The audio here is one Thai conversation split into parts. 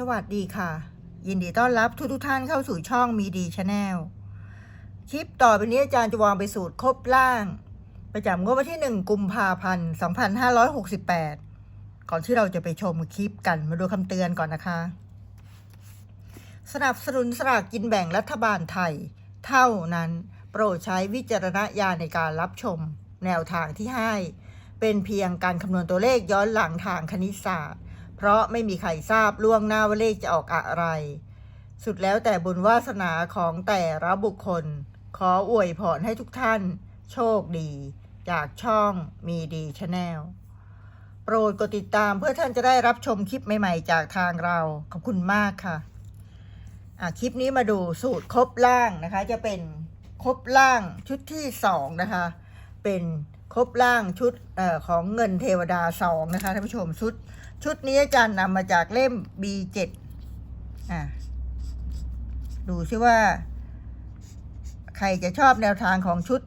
สวัสดีค่ะ ยินดีต้อนรับทุกทุกท่านเข้าสู่ช่องมีดีชาแนลคลิปต่อไปนี้อาจารย์จะวางไปสูตรครบล่าง ประจำงวดวันที่ 1 กุมภาพันธ์2568 ก่อนที่เราจะไปชมคลิปกันมาดูคำเตือนก่อนนะคะ สนับสนุนสลากกินแบ่งรัฐบาลไทย เท่านั้นโปรดใช้วิจารณญาณในการรับชม แนวทางที่ให้ เป็นเพียงการคำนวณตัวเลขย้อนหลังทางคณิตศาสตร์ เพราะไม่มีใครทราบล่วงหน้าว่าเลขจะออกอะไร สุดแล้วแต่บุญวาสนาของแต่ละบุคคล ขออวยพรให้ทุกท่าน โชคดี จากช่องมีดีชาแนลโปรดกดติดตามเพื่อท่านจะได้รับชมคลิปใหม่ ๆ จากทางเรา ขอบคุณมากค่ะะคลิปนี้มาดูสูตรครบล่างนะคะ จะเป็นครบล่างชุดที่สองนะคะ เป็นครบล่างชุดอของเงินเทวดาสองนะคะท่านผู้ชมชุด ชุดนี้อาจารย์นำมาจากเล่ม B7 อะดูซิว่า ใครจะชอบแนวทางของชุด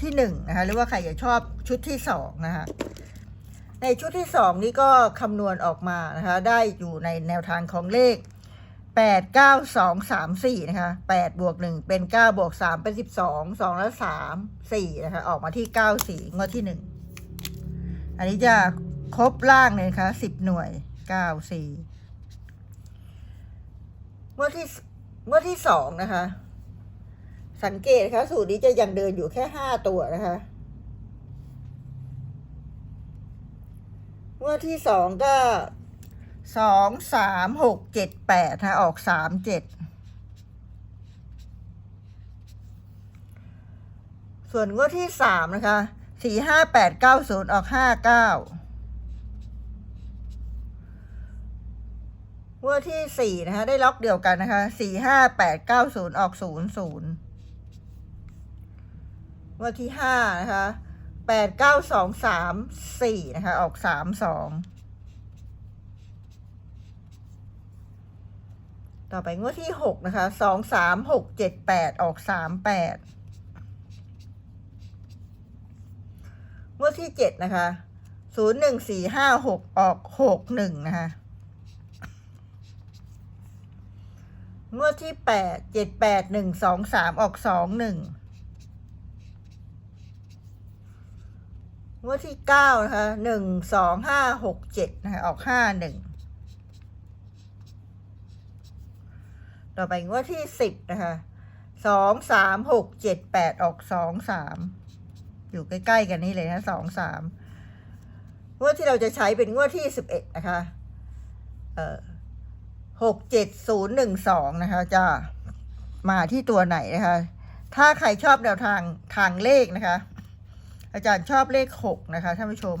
ที่หนึ่งนะคะหรือว่าใครจะชอบชุดที่สองนะคะในชุดที่สองนี้ก็คำนวณออกมานะคะได้อยู่ในแนวทางของเลขแปดเก้าสองสามสี่นะคะแปดบวกหนึ่งเป็นเก้าบวกสามเป็นสิบสองสองแล้วสามสี่นะคะออกมาที่เก้าสี่งวดที่หนึ่งอันนี้จะ ครบล่างเลยนะคะสิบหน่วยเก้าสี่เมื่อที่เมื่อที่สองนะคะ สังเกตนะคะสูตรนี้จะยังเดินอยู่แค่ห้าตัวนะคะเมื่อที่สองก็สองสามหกเจ็ดแปดนะคะออกสามเจ็ดส่วนงวดที่สามนะคะสี่ห้าแปดเก้าศูนย์ออกห้าเก้า งวดที่สี่นะคะ ได้ล็อกเดียวกันนะคะสี่ห้าแปดเก้าศูนย์ออกศูนย์ศูนย์งวดที่ห้านะคะแปดเก้าสองสามสี่นะคะ ออกสามสองต่อไปงวดที่หกนะคะสองสามหกเจ็ดแปดออกสามแปดงวดที่เจ็ดนะคะศูนย์หนึ่งสี่ห้าหกออกหกหนึ่งนะคะ งวดที่แปดเจ็ดแปดหนึ่งสองสามออกสองหนึ่งงวดที่เก้านะคะหนึ่งสองห้าหกเจ็ดนะคะออกห้าหนึ่งต่อไปงวดที่สิบนะคะสองสามหกเจ็ดแปดออกสองสามอยู่ใกล้ๆกันนี่เลยนะสองสามงวดที่เราจะใช้เป็นงวดที่สิบเอ็ดนะคะ เอ่อ หกเจ็ดศูนย์หนึ่งสองนะคะจะมาที่ตัวไหนนะคะ ถ้าใครชอบแนวทางทางเลขนะคะ อาจารย์ชอบเลขหกนะคะท่านผู้ชม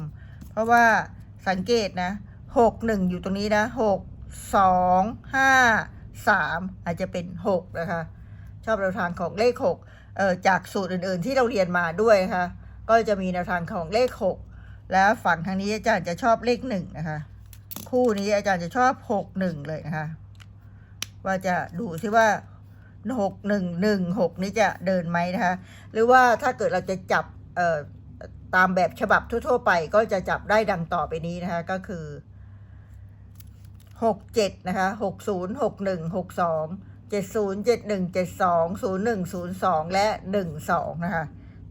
เพราะว่าสังเกตนะหกหนึ่งอยู่ตรงนี้นะหกสองห้าสามอาจจะเป็นหกนะคะ ชอบแนวทางของเลขหกเอ่อจากสูตรอื่น ๆ ที่เราเรียนมาด้วยนะคะ ก็จะมีแนวทางของเลขหกแล้วฝั่งทางนี้อาจารย์จะชอบเลขหนึ่งนะคะ คู่นี้อาจารย์จะชอบหกหนึ่งเลยนะคะว่าจะดูซิว่าหกหนึ่งหนึ่งหกนี้จะเดินไหมนะคะ หรือว่าถ้าเกิดเราจะจับเอ่อตามแบบฉบับทั่ว ๆ ไปก็จะจับได้ดังต่อไปนี้นะคะ ก็คือหกเจ็ดนะคะหกศูนย์หกหนึ่งหกสองเจ็ดศูนย์เจ็ดหนึ่งเจ็ดสองศูนย์หนึ่งศูนย์สองและหนึ่งสองนะคะ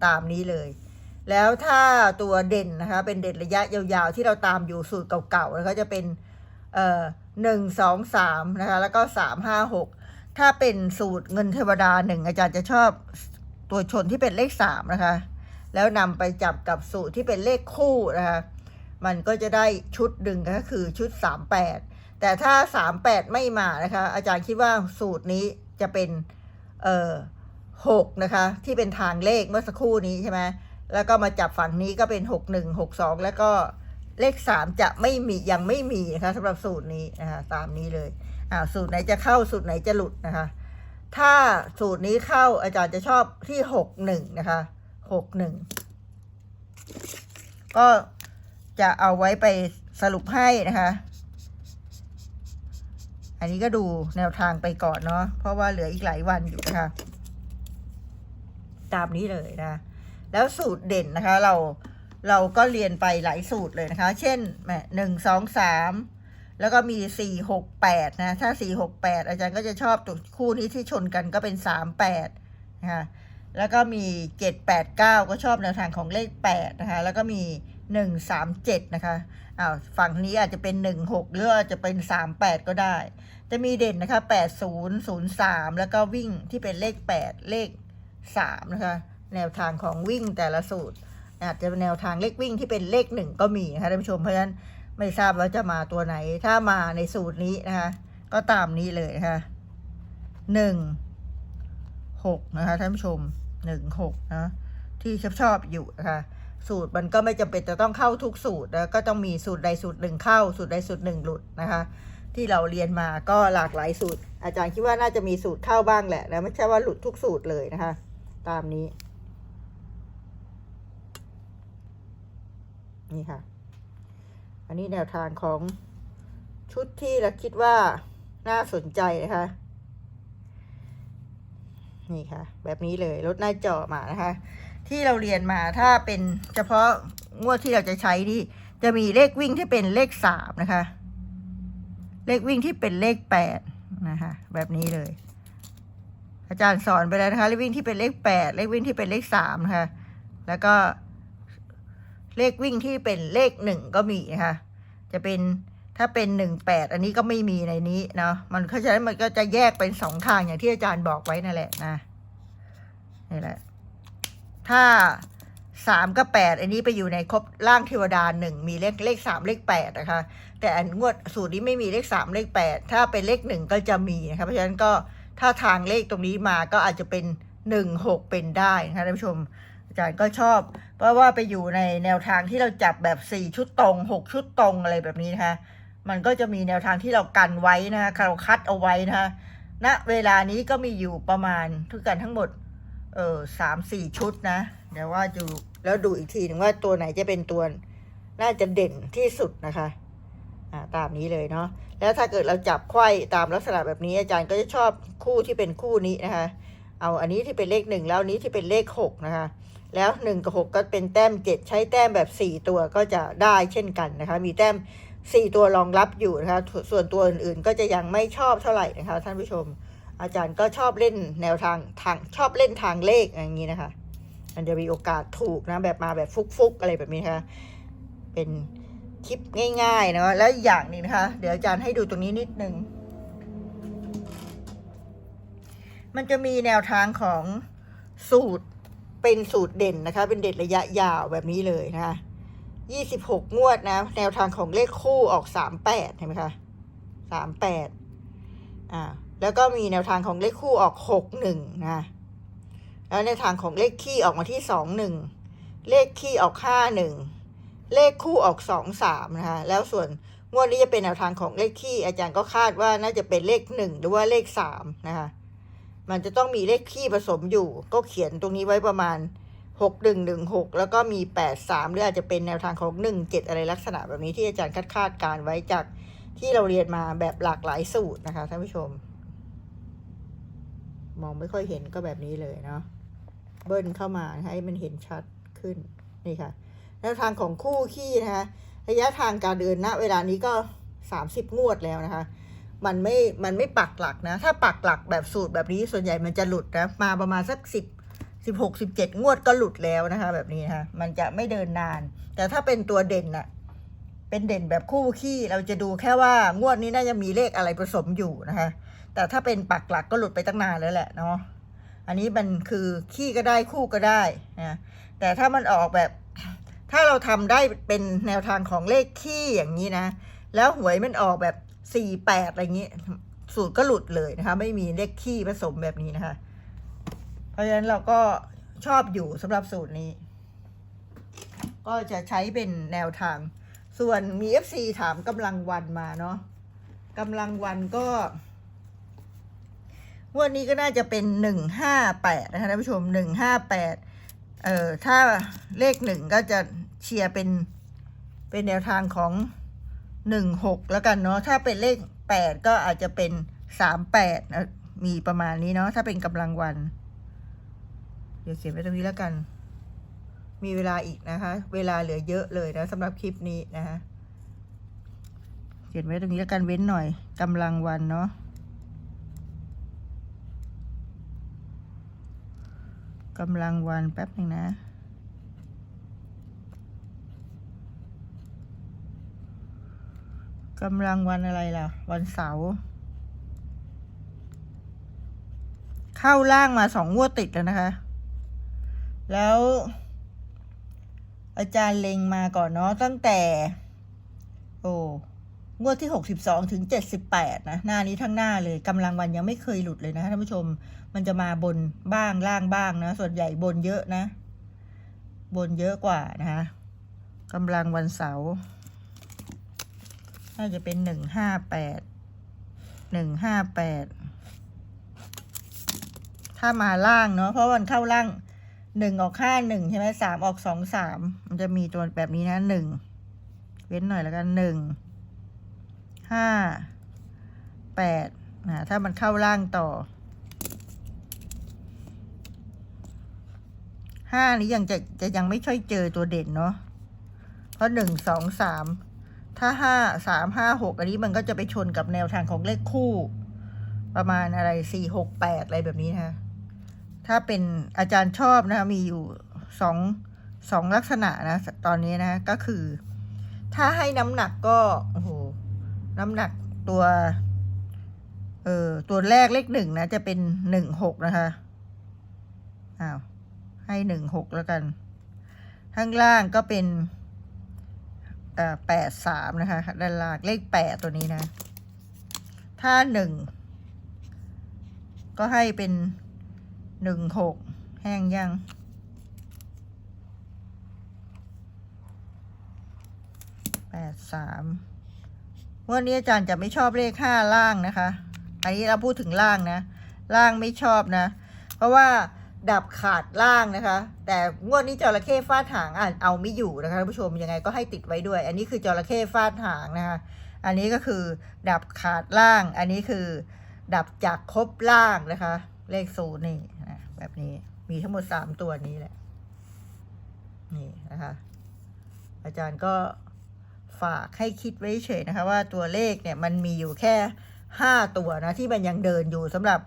ตามนี้เลย แล้วถ้าตัวเด่นนะคะเป็นเด่นระยะยาวๆ ที่เราตามอยู่สูตรเก่าๆแล้วก็จะเป็นเอ่อหนึ่งสองสามนะคะแล้วก็สามห้าหกถ้าเป็นสูตรเงินเทวดาหนึ่งอาจารย์จะชอบตัวชนที่เป็นเลขสามนะคะ แล้วนำไปจับกับสูตรที่เป็นเลขคู่นะคะ มันก็จะได้ชุดหนึ่งก็คือชุดสามแปดแต่ถ้าสามแปดไม่มานะคะ อาจารย์คิดว่าสูตรนี้จะเป็นเอ่อหกนะคะ ที่เป็นทางเลขเมื่อสักครู่นี้ใช่ไหม แล้วก็มาจับฝั่งนี้ก็เป็นหกหนึ่งหกสองแล้วก็เลขสามจะไม่มียังไม่มีนะคะสำหรับสูตรนี้นะคะตามนี้เลยอ่าสูตรไหนจะเข้าสูตรไหนจะหลุดนะคะ ถ้าสูตรนี้เข้าอาจารย์จะชอบที่หกหนึ่งนะคะหกหนึ่งก็จะเอาไว้ไปสรุปให้นะคะ อันนี้ก็ดูแนวทางไปก่อนเนาะเพราะว่าเหลืออีกหลายวันอยู่นะคะ ตามนี้เลยนะ แล้วสูตรเด่นนะคะ เราเราก็เรียนไปหลายสูตรเลยนะคะ เช่นหนึ่งสองสามแล้วก็มีสี่หกแปดนะถ้าสี่หกแปดอาจารย์ก็จะชอบตัวคู่นี้ที่ชนกันก็เป็นสามแปดนะคะแล้วก็มีเจ็ดแปดเก้าก็ชอบแนวทางของเลขแปดนะคะ แล้วก็มีหนึ่งสามเจ็ดนะคะอ้าวฝั่งนี้อาจจะเป็นหนึ่งหกหรืออาจจะเป็นสามแปดก็ได้ จะมีเด่นนะคะแปดศูนย์ศูนย์สามแล้วก็วิ่งที่เป็นเลขแปดเลขสามนะคะ แนวทางของวิ่งแต่ละสูตร อาจจะเป็นแนวทางเลขวิ่งที่เป็นเลขหนึ่งก็มีนะคะท่านผู้ชมเพราะฉะนั้นไม่ทราบว่าจะมาตัวไหน ถ้ามาในสูตรนี้นะคะก็ตามนี้เลยนะคะหนึ่งหกนะคะท่านผู้ชมหนึ่งหกนะที่ชอบชอบอยู่นะคะสูตรมันก็ไม่จำเป็นจะต้องเข้าทุกสูตรนะก็ต้องมีสูตรใดสูตรหนึ่งเข้า สูตรใดสูตรหนึ่งหลุดนะคะ ที่เราเรียนมาก็หลากหลายสูตร อาจารย์คิดว่าน่าจะมีสูตรเข้าบ้างแหละนะไม่ใช่ว่าหลุดทุกสูตรเลยนะคะ ตามนี้ นี่ค่ะ อันนี้แนวทางของชุดที่เราคิดว่าน่าสนใจนะคะ นี่ค่ะ แบบนี้เลยลดหน้าจอมานะคะ ที่เราเรียนมาถ้าเป็นเฉพาะงวดที่เราจะใช้นี่จะมีเลขวิ่งที่เป็นเลขสามนะคะ เลขวิ่งที่เป็นเลขแปดนะคะแบบนี้เลย อาจารย์สอนไปแล้วนะคะ เลขวิ่งที่เป็นเลขแปดเลขวิ่งที่เป็นเลขสามนะคะ แล้วก็ เลขวิ่งที่เป็นเลขหนึ่งก็มีนะคะจะเป็นถ้าเป็นหนึ่งแปดอันนี้ก็ไม่มีในนี้เนาะมันเพราะฉะนั้นมันก็จะแยกเป็นสองทางอย่างที่อาจารย์บอกไว้นั่นแหละนะนี่แหละ ถ้าสามกับแปดอันนี้ไปอยู่ในครบร่างเทวดาหนึ่งมีเลขเลขสามเลขแปดนะคะ แต่อันงวดสูตรนี้ไม่มีเลขสามเลขแปดถ้าเป็นเลขหนึ่งก็จะมีนะคะเพราะฉะนั้นก็ถ้าทางเลขตรงนี้มาก็อาจจะเป็นหนึ่งหกเป็นได้นะคะท่านผู้ชม จารย์ก็ชอบ เพราะว่าไปอยู่ในแนวทางที่เราจับแบบสี่ชุดตรงหกชุดตรงอะไรแบบนี้นะคะมันก็จะมีแนวทางที่เรากันไว้นะคะเราคัดเอาไว้นะคะณเวลานี้ก็มีอยู่ประมาณทุกกันทั้งหมดเออสามสี่ชุดนะเดี๋ยวว่าดูแล้วดูอีกทีหนึ่งว่าตัวไหนจะเป็นตัวน่าจะเด่นที่สุดนะคะอ่าตามนี้เลยเนาะแล้วถ้าเกิดเราจับไขว้ตามลักษณะแบบนี้อาจารย์ก็จะชอบคู่ที่เป็นคู่นี้นะคะ เอาอันนี้ที่เป็นเลขหนึ่งแล้วนี้ที่เป็นเลขหกนะคะ แล้วหนึ่งกับหกก็เป็นแต้มเจ็ดใช้แต้มแบบสี่ตัวก็จะได้เช่นกันนะคะ มีแต้มสี่ตัวรองรับอยู่นะคะ ส่วนตัวอื่นๆ ก็จะยังไม่ชอบเท่าไหร่นะคะ ท่านผู้ชม อาจารย์ก็ชอบเล่นแนวทางทางชอบเล่นทางเลขอย่างนี้นะคะมันจะมีโอกาสถูกนะแบบมาแบบฟุกๆอะไรแบบนี้นะคะเป็นคลิปง่ายๆนะแล้วอย่างหนึงนะคะ เดี๋ยวอาจารย์ให้ดูตรงนี้นิดนึง มันจะมีแนวทางของสูตร เป็นสูตรเด่นนะคะ เป็นเด่นระยะยาวแบบนี้เลยนะคะยี่สิบหกงวดนะ แนวทางของเลขคู่ออกสามแปดเห็นไหมคะสามแปดอ่า แล้วก็มีแนวทางของเลขคู่ออกหกหนึ่งนะ แล้วในทางของเลขคี่ออกมาที่สองหนึ่ง เลขคี่ออกห้าหนึ่ง เลขคู่ออกสองสามนะคะ แล้วส่วนงวดนี้จะเป็นแนวทางของเลขคี่อาจารย์ก็คาดว่าน่าจะเป็นเลขหนึ่งหรือว่าเลขสามนะคะ มันจะต้องมีเลขคี่ผสมอยู่ ก็เขียนตรงนี้ไว้ประมาณหกหนึ่งหนึ่งหกแล้วก็มีแปดสามหรืออาจจะเป็นแนวทางของหนึ่งเจ็ดอะไรลักษณะแบบนี้ที่อาจารย์คาดคาดการไว้จากที่เราเรียนมาแบบหลากหลายสูตรนะคะท่านผู้ชม มองไม่ค่อยเห็นก็แบบนี้เลยเนาะเบิ้ลเข้ามาให้มันเห็นชัดขึ้นนี่ค่ะแนวทางของคู่ขี้นะคะระยะทางการเดินณเวลานี้ก็สามสิบงวดแล้วนะคะ มันไม่ มันไม่ปักหลักนะ ถ้าปักหลักแบบสูตรแบบนี้ส่วนใหญ่มันจะหลุดนะ มาประมาณสักสิบสิบหกสิบเจ็ดงวดก็หลุดแล้วนะคะ แบบนี้นะคะมันจะไม่เดินนาน แต่ถ้าเป็นตัวเด่นน่ะเป็นเด่นแบบคู่ขี้เราจะดูแค่ว่างวดนี้น่าจะมีเลขอะไรผสมอยู่นะคะ แต่ถ้าเป็นปักหลักก็หลุดไปตั้งนานแล้วแหละเนาะอันนี้มันคือขี้ก็ได้คู่ก็ได้นะแต่ถ้ามันออกแบบ ถ้าเราทำได้เป็นแนวทางของเลขขี้อย่างนี้นะ แล้วหวยมันออกแบบ สี่แปดอะไรอย่างนี้สูตรก็หลุดเลยนะคะ ไม่มีเลขขี้ผสมแบบนี้นะคะ เพราะฉะนั้นเราก็ชอบอยู่สำหรับสูตรนี้ ก็จะใช้เป็นแนวทาง ส่วนมี FC ถามกำลังวันมาเนาะกำลังวันก็งวดนี้ก็น่าจะเป็นหนึ่งห้าแปดนะคะท่านผู้ชมหนึ่งห้าแปดเอ่อถ้าเลขหนึ่งก็จะเชียร์เป็นเป็นแนวทางของ หนึ่งหกแล้วกันเนาะถ้าเป็นเลขแปดก็อาจจะเป็นสามแปดมีประมาณนี้เนาะถ้าเป็นกำลังวัน เดี๋ยวเขียนไว้ตรงนี้แล้วกัน มีเวลาอีกนะคะ เวลาเหลือเยอะเลยนะสำหรับคลิปนี้นะคะเขียนไว้ตรงนี้แล้วกันเว้นหน่อยกำลังวันเนาะกำลังวันแป๊บหนึ่งนะ กำลังวันอะไรล่ะ วันเสาร์เข้าล่างมาสองงวดติดแล้วนะคะ แล้ว อาจารย์เล็งมาก่อนเนาะตั้งแต่ โอ้งวดที่หกสิบสองถึงเจ็ดสิบแปดนะ หน้านี้ทั้งหน้าเลยกำลังวันยังไม่เคยหลุดเลยนะท่านผู้ชมมันจะมาบนบ้างล่างบ้างนะ ส่วนใหญ่บนเยอะนะ บนเยอะกว่านะคะกำลังวันเสาร์ น่าจะเป็นหนึ่งห้าแปดหนึ่งห้าแปดถ้ามาล่างเนาะเพราะวันเข้าล่างหนึ่งออกห้าหนึ่งใช่ไหมสามออกสองสามมันจะมีตัวแบบนี้นะหนึ่งเว้นหน่อยแล้วกันหนึ่งห้าแปดนะถ้ามันเข้าล่างต่อห้านี้ยังจะจะยังไม่ค่อยเจอตัวเด่นเนาะเพราะหนึ่งสองสาม ถ้าห้าสามห้าหกอันนี้มันก็จะไปชนกับแนวทางของเลขคู่ ประมาณอะไรสี่หกแปดอะไรแบบนี้นะคะถ้าเป็นอาจารย์ชอบนะคะมีอยู่สองสองลักษณะนะตอนนี้นะก็คือ ถ้าให้น้ำหนักก็โอ้โหน้ำหนักตัวเออตัวแรกเลขหนึ่งนะ จะเป็นหนึ่งหกนะคะอ้าวให้หนึ่งหกแล้วกัน ข้างล่างก็เป็น แปดสามนะคะด้านล่างเลขแปดตัวนี้นะ ถ้าหนึ่งก็ให้เป็นหนึ่งหกแห้งยังแปดสามวันนี้อาจารย์จะไม่ชอบเลขห้าล่างนะคะ อันนี้เราพูดถึงล่างนะ ล่างไม่ชอบนะ เพราะว่า ดับขาดล่างนะคะ แต่งวดนี้จระเข้ฟาดหางอ่านเอาไม่อยู่นะคะท่านผู้ชมยังไงก็ให้ติดไว้ด้วย อันนี้คือจระเข้ฟาดหางนะคะ อันนี้ก็คือดับขาดล่าง อันนี้คือ ดับจากครบล่างนะคะ เลขศูนย์นี่นะแบบนี้มีทั้งหมดสามตัวนี้แหละ นี่นะคะ อาจารย์ก็ฝากให้คิดไว้เฉยนะคะ ว่าตัวเลขเนี่ยมันมีอยู่แค่ห้าตัวนะที่มันยังเดินอยู่สำหรับ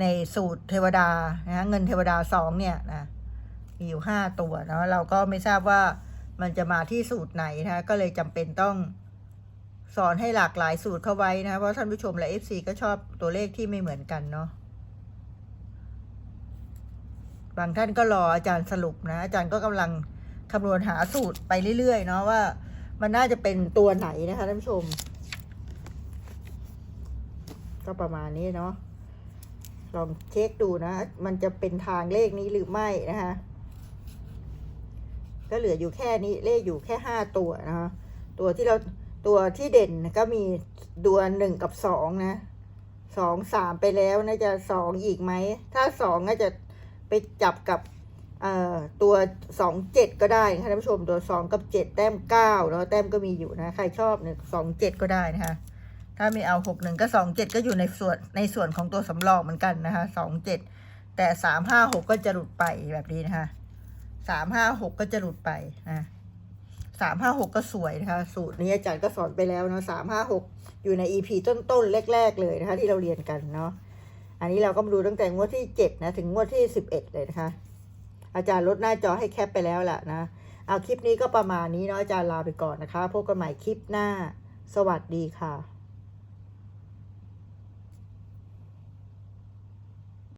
ในสูตรเทวดานะเงินเทวดาสองเนี่ยนะมีอยู่ห้าตัวเนาะเราก็ไม่ทราบว่ามันจะมาที่สูตรไหนนะก็เลยจำเป็นต้องสอนให้หลากหลายสูตรเข้าไว้นะ เพราะท่านผู้ชมและ FC ก็ชอบตัวเลขที่ไม่เหมือนกันเนาะบางท่านก็รออาจารย์สรุปนะ อาจารย์ก็กำลังคำนวณหาสูตรไปเรื่อยๆ เนาะว่ามันน่าจะเป็นตัวไหนนะคะท่านผู้ชม ก็ประมาณนี้เนาะ ลองเช็คดูนะ มันจะเป็นทางเลขนี้หรือไม่นะคะก็เหลืออยู่แค่นี้เลขอยู่แค่ห้าตัวนะคะตัวที่เราตัวที่เด่นก็มีตัวหนึ่งกับสองนะสองสามไปแล้วน่าจะสองอีกไหม ถ้าสองน่าจะไปจับกับเอ่อตัวสองเจ็ดก็ได้นะคะท่านผู้ชมตัวสองกับเจ็ดแต้มเก้าแล้วแต้มก็มีอยู่นะ ใครชอบเนี่ยสองเจ็ดก็ได้นะคะ ถ้าไม่เอาหกหนึ่งก็สองเจ็ดก็อยู่ในส่วนในส่วนของตัวสำรองเหมือนกันนะคะสองเจ็ดแต่สามห้าหกก็จะหลุดไปแบบนี้นะคะสามห้าหกก็จะหลุดไปนะสามห้าหกก็สวยนะคะ สูตรนี้อาจารย์ก็สอนไปแล้วเนาะสามห้าหกอยู่ในอีพีต้นๆแรก ๆ เลยนะคะ ที่เราเรียนกันเนาะอันนี้เราก็มาดูตั้งแต่งวดที่เจ็ดนะถึงงวดที่สิบเอ็ดเลยนะคะ อาจารย์ลดหน้าจอให้แคปไปแล้วแหละนะเอาคลิปนี้ก็ประมาณนี้เนาะอาจารย์ลาไปก่อนนะคะพบกันใหม่คลิปหน้า สวัสดีค่ะ